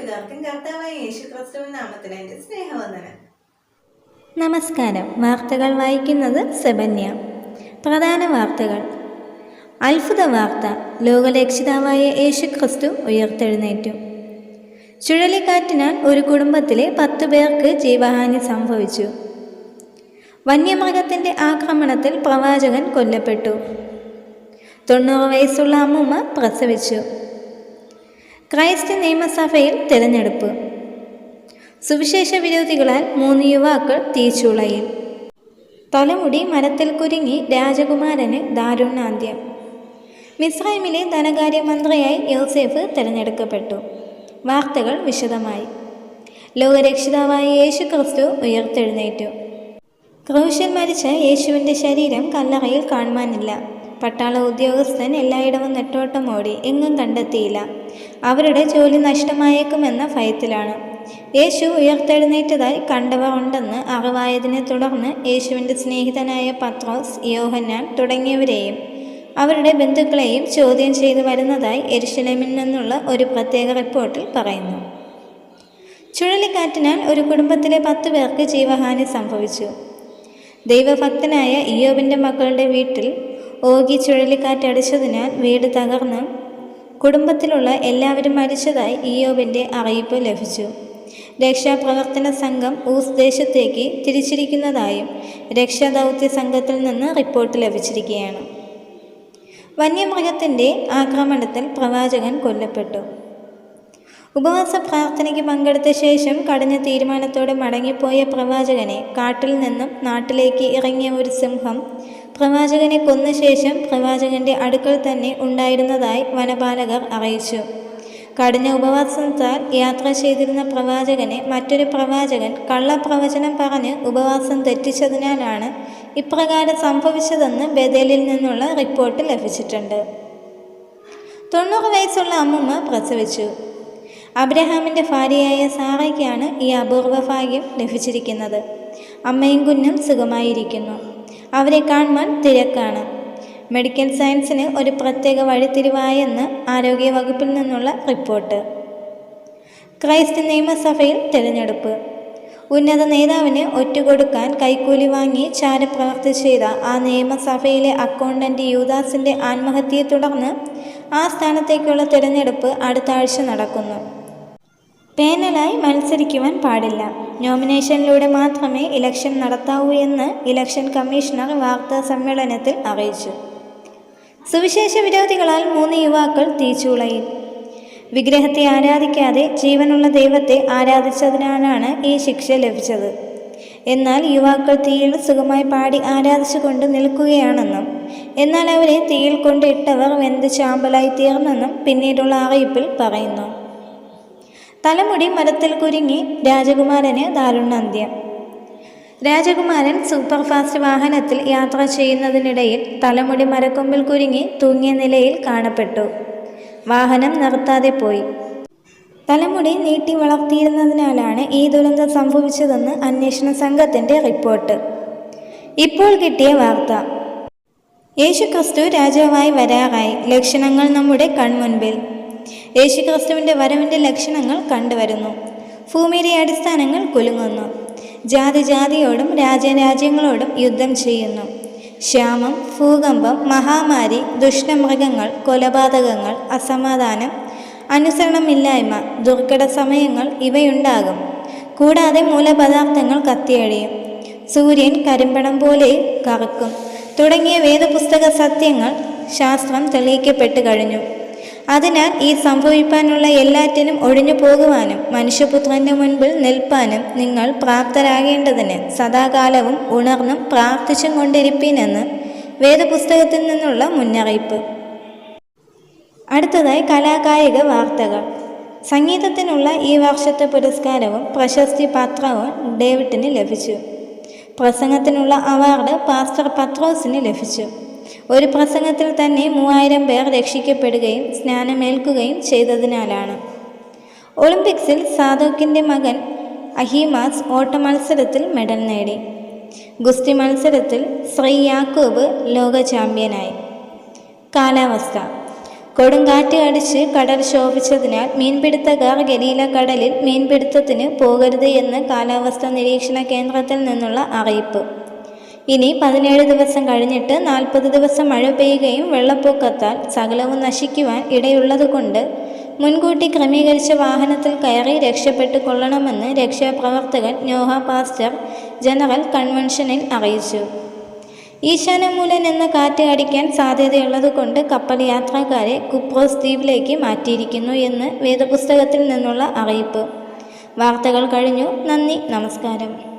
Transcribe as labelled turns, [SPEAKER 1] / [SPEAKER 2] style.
[SPEAKER 1] കൂട്ടുകാർക്കും കർത്താവായ യേശു ക്രിസ്തുവിൻ നാമത്തിന് എന്റെ സ്നേഹവന്ദനം.
[SPEAKER 2] നമസ്കാരം. വാർത്തകൾ വായിക്കുന്നത് സെബന്യ. പ്രധാന വാർത്തകൾ. അത്ഭുത വാർത്ത. ലോകരക്ഷിതാവായ യേശു ക്രിസ്തു ഉയർത്തെഴുന്നേറ്റു. ചുഴലിക്കാറ്റിനാൽ ഒരു കുടുംബത്തിലെ പത്തു പേർക്ക് ജീവഹാനി സംഭവിച്ചു. വന്യമൃഗത്തിന്റെ ആക്രമണത്തിൽ പ്രവാചകൻ കൊല്ലപ്പെട്ടു. തൊണ്ണൂറ് വയസ്സുള്ള അമ്മൂമ്മ പ്രസവിച്ചു. ക്രൈസ്റ്റ് നിയമസഭയിൽ തിരഞ്ഞെടുപ്പ്. സുവിശേഷ വിരോധികളാൽ മൂന്ന് യുവാക്കൾ തീച്ചുളയിൽ തലമുടി മരത്തിൽ കുരുങ്ങി രാജകുമാരന് ദാരുണാന്ത്യം. മിസ്രൈമിലെ ധനകാര്യമന്ത്രിയായി യോസേഫ് തിരഞ്ഞെടുക്കപ്പെട്ടു. വാർത്തകൾ വിശദമായി. ലോകരക്ഷിതാവായ യേശു ക്രിസ്തു ഉയർത്തെഴുന്നേറ്റു. ക്രൂശിൽ മരിച്ച യേശുവിന്റെ ശരീരം കല്ലറയിൽ കാണുവാനില്ല. പട്ടാള ഉദ്യോഗസ്ഥൻ എല്ലായിടവും നെട്ടോട്ടം ഓടി എങ്ങും കണ്ടെത്തിയില്ല. അവരുടെ ജോലി നഷ്ടമായേക്കുമെന്ന ഭയത്തിലാണ്. യേശു ഉയർത്തെഴുന്നേറ്റതായി കണ്ടവർ ഉണ്ടെന്ന് അറിവായതിനെ തുടർന്ന് യേശുവിന്റെ സ്നേഹിതനായ പത്രോസ് യോഹന്നാൻ തുടങ്ങിയവരെയും അവരുടെ ബന്ധുക്കളെയും ചോദ്യം ചെയ്തു വരുന്നതായി എരുശലേമിൽ നിന്നുള്ള ഒരു പ്രത്യേക റിപ്പോർട്ടിൽ പറയുന്നു. ചുഴലിക്കാറ്റിനാൽ ഒരു കുടുംബത്തിലെ പത്ത് പേർക്ക് ജീവഹാനി സംഭവിച്ചു. ദൈവഭക്തനായ ഇയോബിന്റെ മക്കളുടെ വീട്ടിൽ ഓഗി ചുഴലിക്കാറ്റടിച്ചതിനാൽ വീട് തകർന്ന് കുടുംബത്തിലുള്ള എല്ലാവരും മരിച്ചതായി ഇയോബിന്റെ അറിയിപ്പ് ലഭിച്ചു. രക്ഷാപ്രവർത്തന സംഘം ഊസ് ദേശത്തേക്ക് തിരിച്ചിരിക്കുന്നതായും രക്ഷാദൗത്യ സംഘത്തിൽ നിന്ന് റിപ്പോർട്ട് ലഭിച്ചിരിക്കുകയാണ്. വന്യമൃഗത്തിന്റെ ആക്രമണത്തിൽ പ്രവാചകൻ കൊല്ലപ്പെട്ടു. ഉപവാസ പ്രാർത്ഥനയ്ക്ക് പങ്കെടുത്ത ശേഷം കടഞ്ഞ തീരുമാനത്തോടെ മടങ്ങിപ്പോയ പ്രവാചകനെ കാട്ടിൽ നിന്നും നാട്ടിലേക്ക് ഇറങ്ങിയ ഒരു സിംഹം പ്രവാചകനെ കൊന്ന ശേഷം പ്രവാചകന്റെ അടുക്കൽ തന്നെ ഉണ്ടായിരുന്നതായി വനപാലകർ അറിയിച്ചു. കഠിന ഉപവാസത്താൽ യാത്ര ചെയ്തിരുന്ന പ്രവാചകനെ മറ്റൊരു പ്രവാചകൻ കള്ളപ്രവചനം പറഞ്ഞ് ഉപവാസം തെറ്റിച്ചതിനാലാണ് ഇപ്രകാരം സംഭവിച്ചതെന്ന് ബദേലിൽ നിന്നുള്ള റിപ്പോർട്ട് ലഭിച്ചിട്ടുണ്ട്. തൊണ്ണൂറ് വയസ്സുള്ള അമ്മുമ്മ പ്രസവിച്ചു. അബ്രഹാമിന്റെ ഭാര്യയായ സാറയ്ക്കാണ് ഈ അപൂർവ ഭാഗ്യം ലഭിച്ചിരിക്കുന്നത്. അമ്മയും കുഞ്ഞും സുഖമായിരിക്കുന്നു. അവരെ കാണുവാൻ തിരക്കാണ്. മെഡിക്കൽ സയൻസിന് ഒരു പ്രത്യേക വഴിത്തിരിവായെന്ന് ആരോഗ്യവകുപ്പിൽ നിന്നുള്ള റിപ്പോർട്ട്. ക്രൈസ്റ്റ് നിയമസഭയിൽ തിരഞ്ഞെടുപ്പ്. ഉന്നത നേതാവിന് ഒറ്റുകൊടുക്കാൻ കൈക്കൂലി വാങ്ങി ചാരപ്രവർത്തി ചെയ്ത ആ നിയമസഭയിലെ അക്കൗണ്ടന്റ് യൂദാസിന്റെ ആത്മഹത്യയെ തുടർന്ന് ആ സ്ഥാനത്തേക്കുള്ള തിരഞ്ഞെടുപ്പ് അടുത്ത ആഴ്ച നടക്കുന്നു. പാനലായി മത്സരിക്കുവാൻ പാടില്ല. നോമിനേഷനിലൂടെ മാത്രമേ ഇലക്ഷൻ നടത്താവൂ എന്ന് ഇലക്ഷൻ കമ്മീഷണർ വാർത്താ സമ്മേളനത്തിൽ അറിയിച്ചു. സുവിശേഷ വിരോധികളാൽ മൂന്ന് യുവാക്കൾ തീച്ചുളയിൽ. വിഗ്രഹത്തെ ആരാധിക്കാതെ ജീവനുള്ള ദൈവത്തെ ആരാധിച്ചതിനാലാണ് ഈ ശിക്ഷ ലഭിച്ചത്. എന്നാൽ യുവാക്കൾ തീയിൽ സുഖമായി പാടി ആരാധിച്ചുകൊണ്ട് നിൽക്കുകയാണെന്നും എന്നാൽ അവരെ തീയിൽ കൊണ്ടിട്ടവർ വെന്ത് ചാമ്പലായി തീർന്നെന്നും പിന്നീടുള്ള അറിയിപ്പിൽ പറയുന്നു. തലമുടി മരത്തിൽ കുരുങ്ങി രാജകുമാരന് ദാരുണാന്ത്യം രാജകുമാരൻ സൂപ്പർ ഫാസ്റ്റ് വാഹനത്തിൽ യാത്ര ചെയ്യുന്നതിനിടയിൽ തലമുടി മരക്കൊമ്പിൽ കുരുങ്ങി തൂങ്ങിയ നിലയിൽ കാണപ്പെട്ടു. വാഹനം നിർത്താതെ പോയി. തലമുടി നീട്ടി വളർത്തിയിരുന്നതിനാലാണ് ഈ ദുരന്തം സംഭവിച്ചതെന്ന് അന്വേഷണ സംഘത്തിന്റെ റിപ്പോർട്ട്. ഇപ്പോൾ കിട്ടിയ വാർത്ത. യേശുക്രിസ്തു രാജാവായി വരാറായി. ലക്ഷണങ്ങൾ നമ്മുടെ കൺമുൻപിൽ. യേശുക്രിസ്തുവിന്റെ വരവിന്റെ ലക്ഷണങ്ങൾ കണ്ടുവരുന്നു. ഭൂമിയിലെ അടിസ്ഥാനങ്ങൾ കുലുങ്ങുന്നു. ജാതി ജാതിയോടും രാജ്യരാജ്യങ്ങളോടും യുദ്ധം ചെയ്യുന്നു. ക്ഷാമം ഭൂകമ്പം മഹാമാരി ദുഷ്ടമൃഗങ്ങൾ കൊലപാതകങ്ങൾ അസമാധാനം അനുസരണമില്ലായ്മ ദുർഘട സമയങ്ങൾ ഇവയുണ്ടാകും. കൂടാതെ മൂലപദാർത്ഥങ്ങൾ കത്തിയഴിയും സൂര്യൻ കരിമ്പണം പോലെ കറക്കും. തുടങ്ങിയ വേദപുസ്തക സത്യങ്ങൾ ശാസ്ത്രം തെളിയിക്കപ്പെട്ടു കഴിഞ്ഞു അതിനാൽ ഈ സംഭവിപ്പാനുള്ള എല്ലാറ്റിനും ഒഴിഞ്ഞു പോകുവാനും മനുഷ്യപുത്രന്റെ മുൻപിൽ നിൽപ്പാനും നിങ്ങൾ പ്രാപ്തരാകേണ്ടതിന് സദാകാലവും ഉണർന്നും പ്രാർത്ഥിച്ചും കൊണ്ടിരിപ്പീനെന്ന് വേദപുസ്തകത്തിൽ നിന്നുള്ള മുന്നറിയിപ്പ്. അടുത്തതായി കലാകായിക വാർത്തകൾ. സംഗീതത്തിനുള്ള ഈ വർഷത്തെ പുരസ്കാരവും പ്രശസ്തി പത്രവും ഡേവിഡിന് ലഭിച്ചു. പ്രസംഗത്തിനുള്ള അവാർഡ് പാസ്റ്റർ പത്രോസിന് ലഭിച്ചു. ഒരു പ്രസംഗത്തിൽ തന്നെ മൂവായിരം പേർ രക്ഷിക്കപ്പെടുകയും സ്നാനമേൽക്കുകയും ചെയ്തതിനാലാണ്. ഒളിമ്പിക്സിൽ സാധോക്കിന്റെ മകൻ അഹിമാസ് ഓട്ട മത്സരത്തിൽ മെഡൽ നേടി. ഗുസ്തി മത്സരത്തിൽ ശ്രീ യാക്കൂബ് ലോക ചാമ്പ്യനായി കാലാവസ്ഥ. കൊടുങ്കാറ്റ് അടിച്ച് കടൽ ശോഭിച്ചതിനാൽ മീൻപിടുത്തക്കാർ ഗലീല കടലിൽ മീൻപിടുത്തത്തിന് പോകരുത് എന്ന് കാലാവസ്ഥാ നിരീക്ഷണ കേന്ദ്രത്തിൽ നിന്നുള്ള അറിയിപ്പ്. ഇനി പതിനേഴ് ദിവസം കഴിഞ്ഞിട്ട് നാൽപ്പത് ദിവസം മഴ പെയ്യുകയും വെള്ളപ്പൊക്കത്താൽ സകലവും നശിക്കുവാൻ ഇടയുള്ളതുകൊണ്ട് മുൻകൂട്ടി ക്രമീകരിച്ച വാഹനത്തിൽ കയറി രക്ഷപ്പെട്ടു കൊള്ളണമെന്ന് രക്ഷാപ്രവർത്തകൻ നോഹ പാസ്റ്റർ ജനറൽ കൺവെൻഷനിൽ അറിയിച്ചു. ഈശാനമൂലൻ എന്ന കാറ്റ് അടിക്കാൻ സാധ്യതയുള്ളതുകൊണ്ട് കപ്പൽ യാത്രക്കാരെ കുപ്രോസ് ദ്വീപിലേക്ക് മാറ്റിയിരിക്കുന്നു എന്ന് വേദപുസ്തകത്തിൽ നിന്നുള്ള അറിയിപ്പ്. വാർത്തകൾ കഴിഞ്ഞു. നന്ദി. നമസ്കാരം.